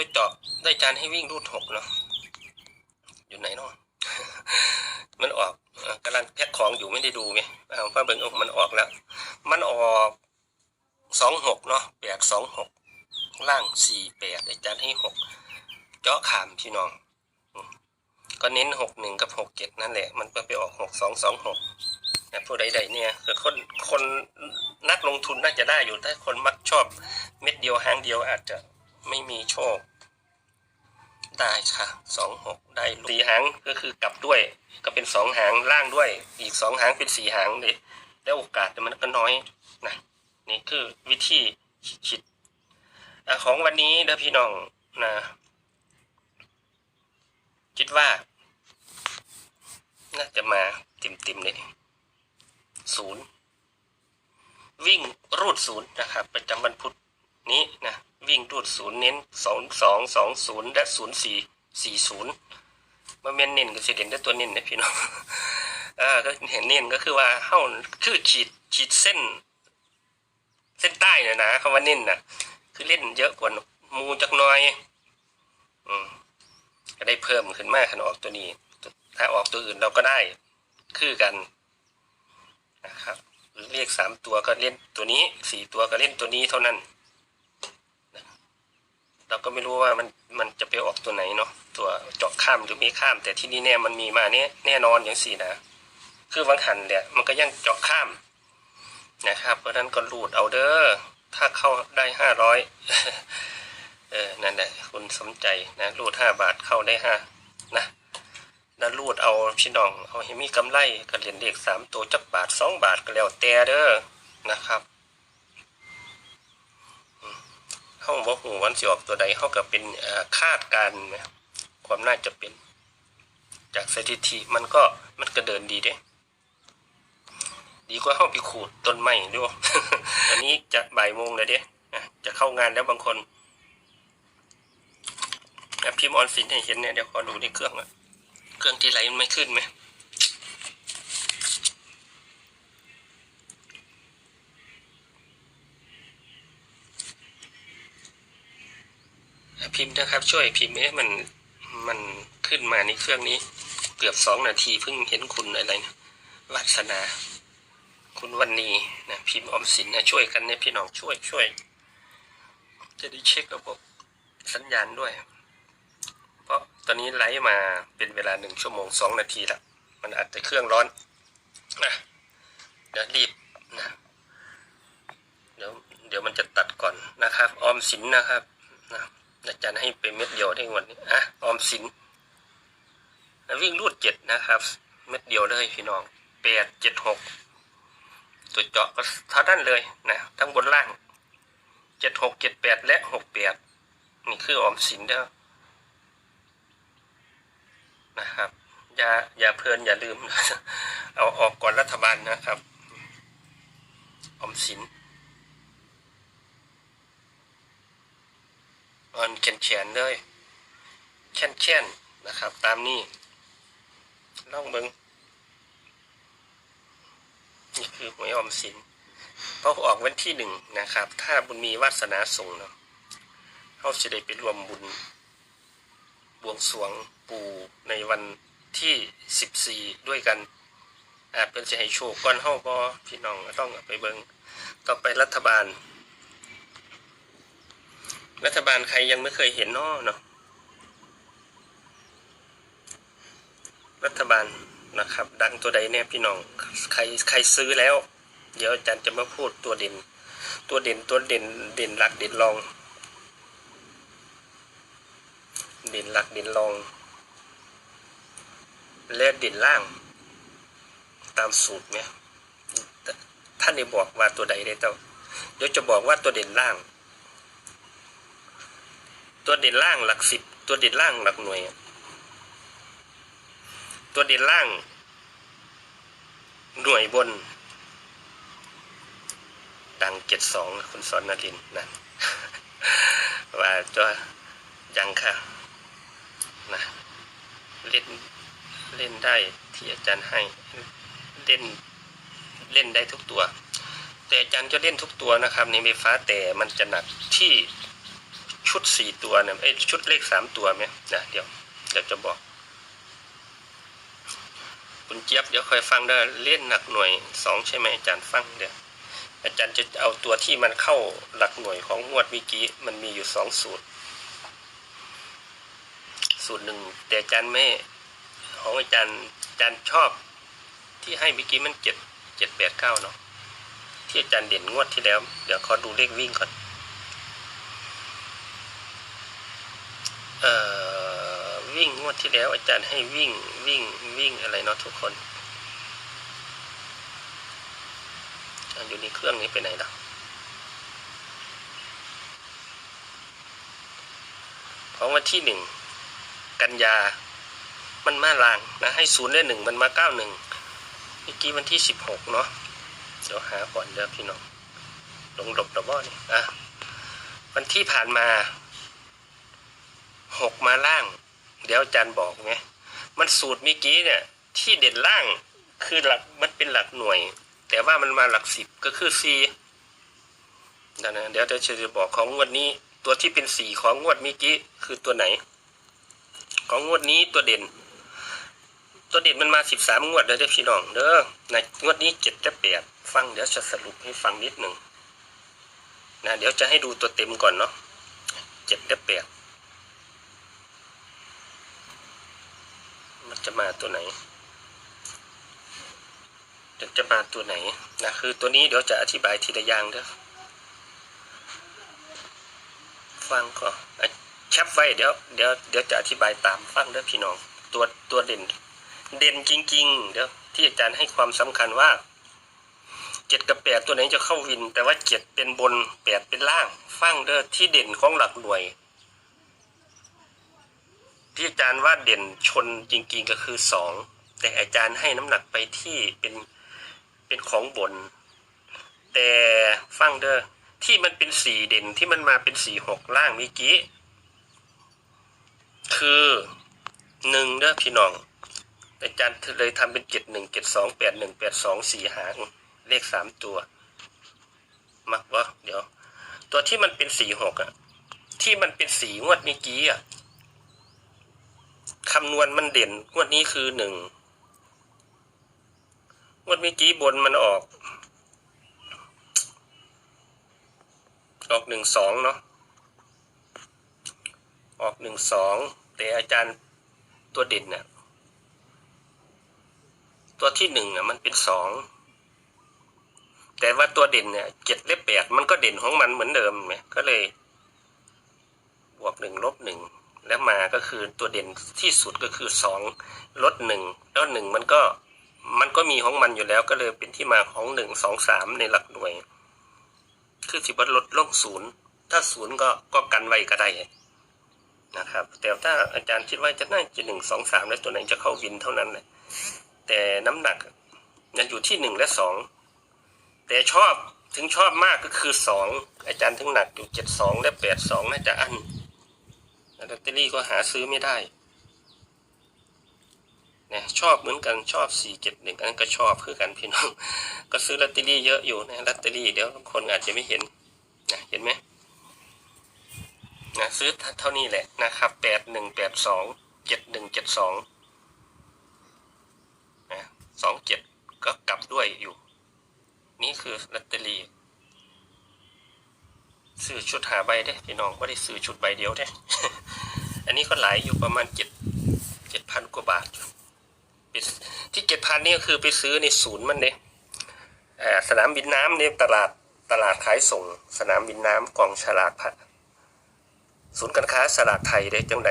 ตัวเจาะได้จานให้วิ่งรูดหกเนาะอยู่ไหนเนาะมันออกกำลังแพ็คของอยู่ไม่ได้ดูไงเอาป้าเบิ่งเอามันออกแล้ว มันออกสองหกเนาะแปดสองหกล่างสี่แปดได้จานให้หกเจาะขามพี่น้อง ก็เน้นหกหนึ่งกับหกเจ็ดนั่นแหละ มันก็ไปออกหกสองสองหกนะผู้ใดๆเนี่ยคือคนคนนักลงทุนน่าจะได้อยู่ถ้าคนมักชอบเม็ดเดียวหางเดียวอาจจะไม่มีโชค ได้ค่ะสองหกได้สี่หางก็คือกลับด้วย ก็เป็นสองหางล่างด้วย อีกสองหางเป็นสี่หางเลยแล้วโอกาสมันก็น้อยนะนี่คือวิธีคิดของวันนี้นะพี่น้องนะคิดว่า น่าจะมาติ่มๆเลยนี่ศูนย์วิ่งรูดศูนย์นะครับประจำวันพุธ นี้นะวิ่งรูดศูนย์เน้นสองสองสองศูนย์และศูนย์สี่สี่ศูนย์มาเมนเน้นก็สิเด่นได้ตัวเน้นนะพี่น้องอ่าก็เห็นเน้นก็คือว่าเฮ้าคือขีดขีดเส้น เส้นใต้เนี่ยนะคำว่าเน้นนะคือเล่นเยอะกว่ามูจักน้อย อืมก็ได้เพิ่มขึ้นมากขนออกตัวนี้ ถ้าออกตัวอื่นเราก็ได้ คือกันนะครับ หรือเลขสามตัวก็เล่นตัวนี้สี่ตัวก็เล่นตัวนี้เท่านั้น เราก็ไม่รู้ว่ามันมันจะไปออกตัวไหนเนาะตัวเจาะข้ามหรือไม่ข้าม แต่ที่นี่แน่มันมีมาเนี้ยแน่นอนอย่างสี่นะคือวังหันเนี่ยมันก็ยังเจาะข้ามนะครับ เพราะนั้นก็รูดเอาเด้อถ้าเข้าได้ห้าร้อยเออนั่นแหละคุณสนใจนะรูดห้าบาทเข้าได้ห้านะแล้วรูดเอาพี่น้องเอาให้มีกำไรก็เหรียญเลขสามตัวจักบาทสองบาทก็แล้วแต่เด้อนะครับอืม เข้าบอกหูวันสิออกตัวใดเข้ากับเป็นคาดการณ์นะความน่าจะเป็น จากสถิติมันก็มันก็เดินดีเด้ดีกว่าเข้าไปขูดต้นไม้ด้วยตอนนี้จะบ่ายโมงเลยเด้จะเข้างานแล้วบางคนอะพิมพ์ออนสินให้เห็นเนี่ยเดี๋ยวขอดูในเครื่องอะเครื่องที่ไหลมันไม่ขึ้นไหม พิมพ์นะครับ ช่วยพิมพ์ให้มันมันขึ้นมาในเครื่องนี้ เกือบสองนาทีเพิ่งเห็นคุณอะไรนะวัสนา คุณวันนี้นะพิมพ์ออมสินนะช่วยกันเนี่ยพี่น้องช่วยช่วย จะได้เช็คระบบสัญญาณด้วย เพราะตอนนี้ไลฟ์มาเป็นเวลาหนึ่งชั่วโมงสองนาทีละมันอาจจะเครื่องร้อนนะเดี๋ยวรีบนะเดี๋ยวเดี๋ยวมันจะตัดก่อนนะครับ ออมสินนะครับนะ อาจารย์ให้ไปเม็ดเดียวได้วันนี้อะออมสินวิ่งรูดเจ็ดนะครับ เม็ดเดียวเลยพี่น้องแปดเจ็ดหกตัวเจาะก็เท่านั้นเลยนะทั้งบนล่างเจ็ดหกเจ็ดแปดและหกแปดนี่คือออมสินเด้อนะครับ อย่าอย่าเพลินอย่าลืม เอาออกก่อนรัฐบาลนะครับ ออมสิน ออนเขียนเขียนเลยแช่นแช่นๆนะครับ ตามนี้ล่องเบิงนี่คือหวยออมสินเพราะออกวันที่หนึ่งนะครับ ถ้าบุญมีวาสนาส่งเนาะเขาจะได้ไปรวมบุญ บวงสรวงปู่ในวันที่สิบสี่ด้วยกันอาจเป็นจะให้โชคก้อนเฮาบอพี่น้องต้องไปเบิงต่อไปรัฐบาล รัฐบาลใครยังไม่เคยเห็นนาะเนาะรัฐบาลนะครับ ดังตัวใดเนี่ยพี่น้อง ใครใครซื้อแล้ว เดี๋ยวอาจารย์จะมาพูดตัวเด่น ตัวเด่นตัวเด่นเด่นหลักเด่นรอง เด่นหลักเด่นรอง และเด่นล่าง ตามสูตรเนี่ยท่านได้บอกว่าตัวใดได้เต้าเดี๋ยวจะบอกว่าตัวเด่นล่าง ตัวเด่นล่างหลักสิบตัวเด่นล่างหลักหน่วย ตัวเด่นล่าง หน่วยบน ดังเจ็ดสองคุณสอนนรินนะว่าตัวยังค่ะนะเล่นเล่นได้ที่อาจารย์ให้เล่นเล่นได้ทุกตัว แต่อาจารย์จะเล่นทุกตัวนะครับในไฟฟ้าแต่มันจะหนักที่ ชุดสี่ตัวเนี่ยไอ้ชุดเลขสามตัวไหมนะเดี๋ยวเดี๋ยวจะบอก คุณเจี๊ยบเดี๋ยวคอยฟังได้เล่นหนักหน่วยสองใช่ไหมอาจารย์ฟังเดี๋ยวอาจารย์จะเอาตัวที่มันเข้าหลักหน่วยของงวดเมื่อกี้มันมีอยู่สองสูตร สูตรหนึ่งแต่อาจารย์ไม่ของอาจารย์อาจารย์ชอบที่ให้เมื่อกี้มันเจ็ดเจ็ดแปดเก้าเนาะที่อาจารย์เด่นงวดที่แล้ว เดี๋ยวขอดูเลขวิ่งก่อน เอ่อ วิ่งงวดที่แล้ว อาจารย์ให้วิ่งวิ่งวิ่งอะไรเนาะทุกคนอยู่ในเครื่องนี้ไปไหนล่ะของวันที่หนึ่งกันยา มันมาลางนะให้ศูนย์ได้หนึ่งมันมาเก้าหนึ่งเมื่อกี้วันที่สิบหกเนาะเดี๋ยวหาก่อนเดี๋ยวพี่น้องลงหลบดับบ้อนี่อะวันที่ผ่านมา หกมาล่าง เดี๋ยวอาจารย์บอกไงมันสูตรเมื่อกี้เนี่ยที่เด่นล่างคือหลักมันเป็นหลักหน่วย แต่ว่ามันมาหลักสิบก็คือสี่นะนะเดี๋ยวจะจะบอกของงวดนี้ ตัวที่เป็นสี่ของงวดเมื่อกี้คือตัวไหน ของงวดนี้ตัวเด่น ตัวเด่นมันมาสิบสามงวดเลยเด้อพี่น้องเด้อในงวดนี้เจ็ดและแปดฟังเดี๋ยวจะสรุปให้ฟังนิดหนึ่งนะเดี๋ยวจะให้ดูตัวเต็มก่อนเนาะเจ็ดและแปด มันจะมาตัวไหนจะจะมาตัวไหนนะคือตัวนี้เดี๋ยวจะอธิบายทีละอย่างเด้อฟังก่อนแคปไว้เดี๋ยวเดี๋ยวเดี๋ยวจะอธิบายตามฟังเด้อพี่น้องตัวตัวเด่น เด่นจริง ๆ เดี๋ยวที่อาจารย์ให้ความสำคัญว่าเจ็ดกับแปดตัวไหนจะเข้าวิน แต่ว่าเจ็ดเป็นบนแปดเป็นล่าง ฟังเด้อที่เด่นของหลักหน่วย ที่อาจารย์ว่าเด่นชนจริง ๆ ก็คือสองแต่อาจารย์ให้น้ำหนักไปที่เป็นเป็นของบน แต่ฟังเด้อที่มันเป็นสีเด่นที่มันมาเป็นสีหกล่างเมื่อกี้ คือหนึ่งเด้อพี่น้อง อาจารย์เลยทำเป็นเจ็ดหนึ่งเจ็ดสองแปดหนึ่งแปดสองสี่หางเลขสามตัว มักวะเดี๋ยว ตัวที่มันเป็นสี่หกอะที่มันเป็นสีงวดเมื่อกี้อะ คำนวณมันเด่นงวดนี้คือหนึ่งงวดเมื่อกี้บนมันออก ออกหนึ่งสองเนาะออกหนึ่งสองแต่อาจารย์ตัวเด่นเนี่ยตัวที่หนึ่งอะมันเป็นสองแต่ว่าตัวเด่นเนี่ยเจ็ดและแปดมันก็เด่นของมันเหมือนเดิมไหมก็เลย บวกหนึ่งลบหนึ่ง แล้วมาก็คือตัวเด่นที่สุดก็คือสองลดหนึ่งแล้วหนึ่งมันก็มันก็มีของมันอยู่แล้วก็เลยเป็นที่มาของหนึ่งสองสามในหลักหน่วย คือสิบลดลงศูนย์ถ้าศูนย์ก็ก็กันไว้ก็ได้นะครับ แต่ถ้าอาจารย์คิดว่าจะน่าจะหนึ่งสองสามแล้วตัวไหนจะเข้าวินเท่านั้นแหละแต่น้ำหนักยังอยู่ที่หนึ่งและสองแต่ชอบถึงชอบมากก็คือสองอาจารย์ถึงหนักอยู่เจ็ดสองและแปดสองน่าจะอัน ลอตเตอรี่ก็หาซื้อไม่ได้นะชอบเหมือนกันชอบสี่เจ็ดหนึ่งอันก็ชอบคือกันพี่น้อง ก็ซื้อลอตเตอรี่เยอะอยู่นะลอตเตอรี่เดี๋ยวคนอาจจะไม่เห็นนะเห็นไหมนะซื้อเท่านี้แหละนะครับแปดหนึ่งแปดสองเจ็ดหนึ่งเจ็ดสองนะสองเจ็ดก็กลับด้วยอยู่ นี่คือลอตเตอรี่ ซื้ อชุดหาใบได้พี่น้องไม่ได้ซื้อชุดใบเดียวเด้อันนี้ก็หลายอยู่ประมาณเจ็ดเจ็ดพันกว่าบาทที่เจ็ดพันนี่ก็คือไปซื้อในศูนย์มันเนี่ยสนามบินน้ำเนี่ยตลาดตลาดขายส่ง สนามบินน้ำกองฉลากพัดศูนย์การค้าสลากไทยได้จังใด